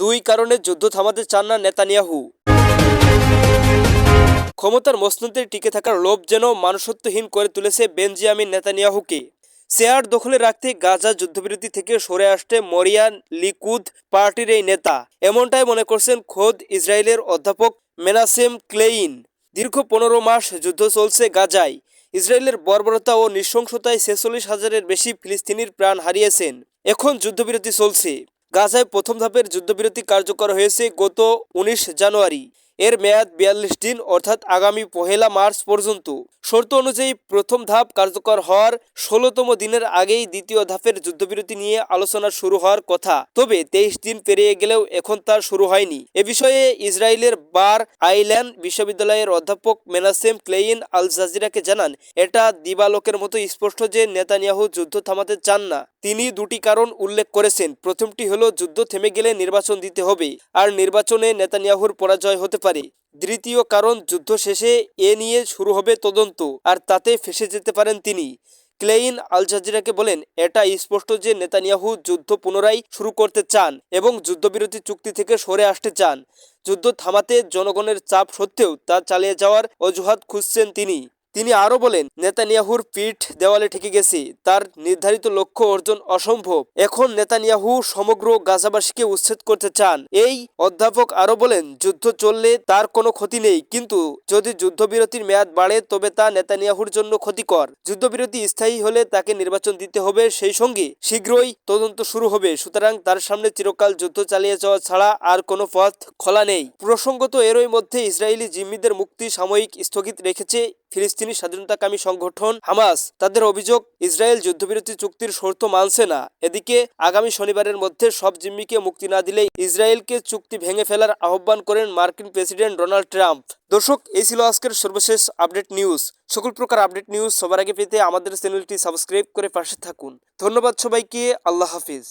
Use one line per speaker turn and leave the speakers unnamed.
দুই কারণে যুদ্ধ থামাতে চান না নেতানিয়াহু। ক্ষমতার মসনদে টিকে থাকার লোভ যেন মানুষত্বহীন করে তুলেছে বেঞ্জিয়ামিন নেতানিয়াহুকে। চেয়ার দখলে রাখতে গাজা যুদ্ধবিরতি থেকে সরে আসতে মরিয়ান লিকুদ পার্টির এই নেতা। এমনটাই মনে করছেন খোদ ইসরায়েলের অধ্যাপক মেনাসেম ক্লেইন। দীর্ঘ পনেরো মাস যুদ্ধ চলছে গাজায়। ইসরায়েলের বর্বরতা ও নৃশংসতায় ছেচল্লিশ হাজারের বেশি ফিলিস্তিনির প্রাণ হারিয়েছেন। এখন যুদ্ধবিরতি চলছে। গাজায় প্রথম ধাপের যুদ্ধবিরতি কার্যকর হয়েছে গত উনিশ জানুয়ারি। এর মেয়াদ বিয়াল্লিশ দিন, অর্থাৎ আগামী পহেলা মার্চ পর্যন্ত। শর্ত অনুযায়ী প্রথম ধাপ কার্যকর হওয়ার ষোলোতম দিনের আগেই দ্বিতীয় ধাপের যুদ্ধবিরতি নিয়ে আলোচনা শুরু হওয়ার কথা। তবে তেইশ দিন পেরিয়ে গেলেও এখন তার শুরু হয়নি। এ বিষয়ে ইসরায়েলের বার আইল্যান্ড বিশ্ববিদ্যালয়ের অধ্যাপক মেনাসেম ক্লেইন আল জাজিরাকে জানান, এটা দিবালোকের মতো স্পষ্ট যে নেতানিয়াহু যুদ্ধ থামাতে চান না। তিনি দুটি কারণ উল্লেখ করেছেন। প্রথমটি হলো, যুদ্ধ থেমে গেলে নির্বাচন দিতে হবে, আর নির্বাচনে নেতানিয়াহুর পরাজয় হতে পারে। দ্বিতীয় কারণ, যুদ্ধ শেষে এ নিয়ে শুরু হবে তদন্ত, আর তাতে ফেসে যেতে পারেন তিনি। ক্লেইন আল জাজিরাকে বলেন, এটা স্পষ্ট যে নেতানিয়াহু যুদ্ধ পুনরায় শুরু করতে চান এবং যুদ্ধবিরতি চুক্তি থেকে সরে আসতে চান। যুদ্ধ থামাতে জনগণের চাপ সত্ত্বেও তা চালিয়ে যাওয়ার অজুহাত খুঁজছেন তিনি। তিনি আরও বলেন, নেতানিয়াহুর পিঠ দেওয়ালে ঠেকে গেছে, তার নির্ধারিত লক্ষ্য অর্জন অসম্ভব। এখন নেতানিয়াহু সমগ্র গাজাবাসীকে উচ্ছেদ করতে চান। এই অধ্যাপক আরও বলেন, যুদ্ধ চললে তার কোনো ক্ষতি নেই, কিন্তু যদি যুদ্ধবিরতির মেয়াদ বাড়ে, তবে তা নেতানিয়াহুর জন্য ক্ষতিকর। যুদ্ধবিরতি স্থায়ী হলে তাকে নির্বাচন দিতে হবে, সেই সঙ্গে শীঘ্রই তদন্ত শুরু হবে। সুতরাং তার সামনে চিরকাল যুদ্ধ চালিয়ে যাওয়া ছাড়া আর কোনো পথ খোলা নেই। প্রসঙ্গত এরই মধ্যে ইসরায়েলি জিম্মিদের মুক্তি সাময়িক স্থগিত রেখেছে ফিলিস্তিনি স্বাধীনতাকামী সংগঠন হামাস। তাদের অভিযোগ, ইসরায়েল যুদ্ধবিরতি চুক্তির শর্ত মানছে না। এদিকে, আগামী শনিবারের মধ্যে সব জিম্মিকে মুক্তি না দিলে ইসরায়েলকে চুক্তি ভেঙে ফেলার আহ্বান করেন মার্কিন প্রেসিডেন্ট ডোনাল্ড ট্রাম্প। দর্শক, এই ছিল আজকের সর্বশেষ আপডেট নিউজ। সকল প্রকার আপডেট নিউজ সবার আগে পেতে আমাদের চ্যানেলটি সাবস্ক্রাইব করে পাশে থাকুন। ধন্যবাদ সবাইকে, আল্লাহ হাফিজ।